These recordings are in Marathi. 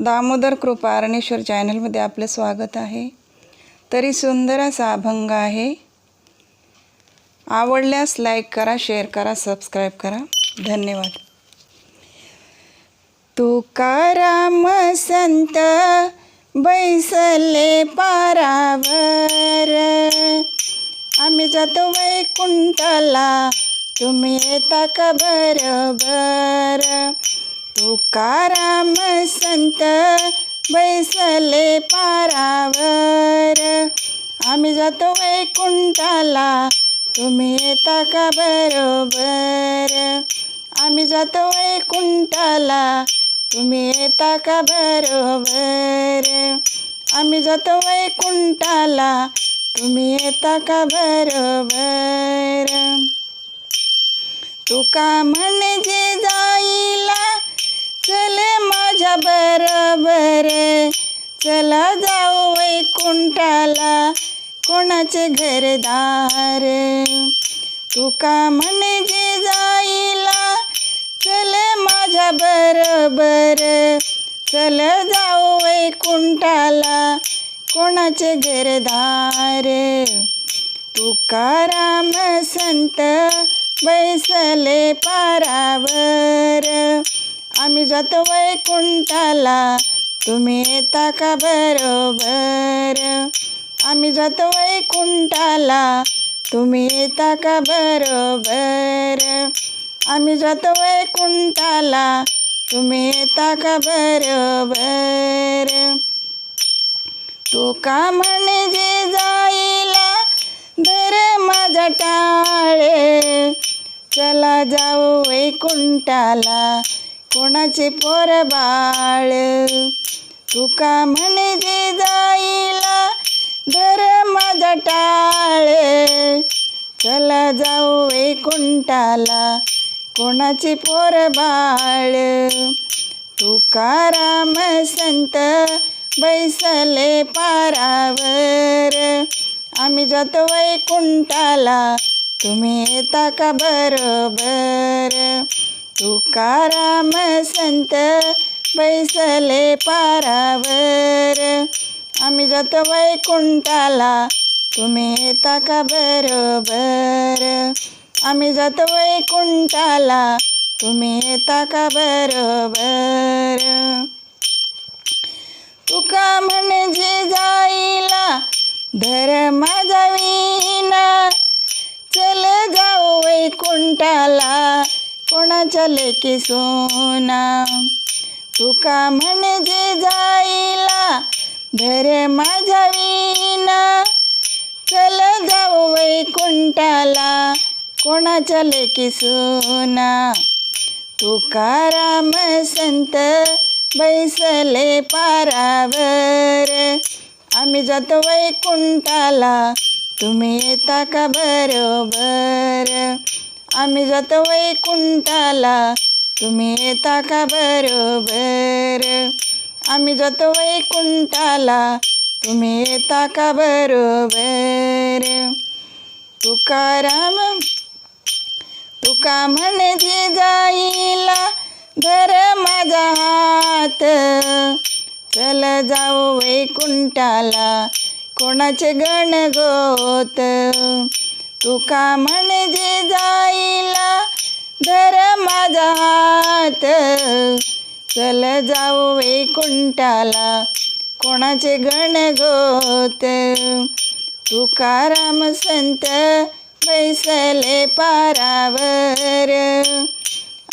दामोदर कृपा अरणेश्वर चॅनलमध्ये आपलं स्वागत आहे. तरी सुंदर असा अभंग आहे. आवडल्यास लाईक करा शेअर करा सबस्क्राईब करा. धन्यवाद. तुकाराम संत बैसले पारावर. आम्ही जातो वैकुंठला. तुम्ही येता का बरोबर? तुकाराम संत बैसले पारावर. आम्ही जातो वैकुंठाला तुम्ही येता का बरोबर? आम्ही जातो वैकुंठाला तुम्ही येता का बरोबर? आम्ही जातो वैकुंठाला तुम्ही येता का बरोबर? तुका म्हणजे जाईला चले माझ्या बरोबर. चला जाऊ वैकुंठाला कोणाचे घरदार. तुका म्हणजे जाईला? चल माझ्या बरोबर. चल जाऊ वैकुंठाला कोणाचे घरदार. तुकाराम संत बैसले पारावर? आम्ही जातो वैकुंठाला. तुम्ही येता का बरोबर? आम्ही जातो वैकुंठाला. तुम्ही येता का बरोबर? आम्ही जातो वैकुंठाला. तुम्ही येता का बरोबर? तू का म्हणजे जाईला? धर माझा टाळे. चला जाऊ वैकुंठाला. कोणाचे पोर बाळ? तू का म्हणजे जाईला धर माझा टाळ. चला जाऊ वैकुंठाला कोणाचे पोर बाळ? तुकाराम संत बैसले पारावर. आम्ही जातो वैकुंठाला तुम्ही येता का बरोबर? तुकाराम संत बैसले पारावर. आम्ही जातो वैकुंठाला तुम्ही येता का बरोबर? आम्ही जातो वैकुंठाला तुम्ही येता का बरोबर? तुका म्हणजे जाईला धर माझा लेकी सोना तुका म्हणजे जाईला धरे माझा विना चल जाऊ वैकुंठाला कोणाच्या लेकी सोना. तुकाराम संत बैसले पारावर. आम्ही जातो वैकुंठाला तुम्ही येता का बरोबर? आम्ही जातो वैकुंठाला. तुम्ही येता का बरोबर? आम्ही जातो वैकुंठाला. तुम्ही येता का बरोबर? तुकाराम तुका म्हणे जाईला धर माझा हात. चल जाऊ वैकुंठाला. कोणाचे गण गोत? तुका म्हणजे जाईला धर माझा हात चल जाऊ वैकुंठाला कोणाचे गण गोत. तुकाराम संत बैसले पारावर.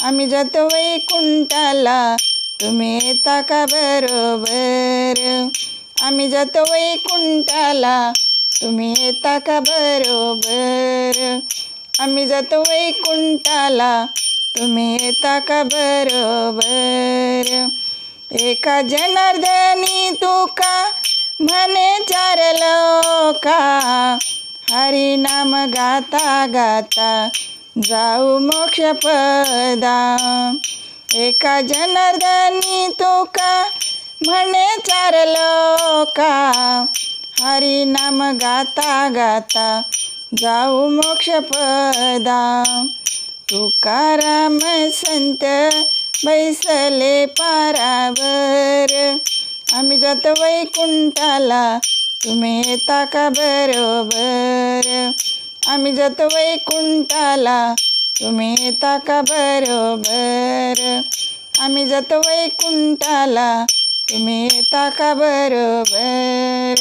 आम्ही जातो वैकुंठाला तुम्ही येता का बरोबर? आम्ही जातो वैकुंठाला तुम्ही येता का बरोबर? आम्ही जातो वैकुंठाला. तुम्ही येता का बरोबर? एका जनार्दनी तुका म्हणे चार लोका. हरी नाम गाता गाता जाऊ मोक्ष पदा. एका जनार्दनी तुका म्हणे चार लोका. हरी नाम गाता गाता जाऊ मोक्ष पदा. तुकाराम संत बैसले पारावर. आम्ही जातो वैकुंठाला तुम्ही येता का बरोबर? आम्ही जातो वैकुंठाला तुम्ही येता का बरोबर? आम्ही जातो वैकुंठाला तुम्ही ताका बरोबर?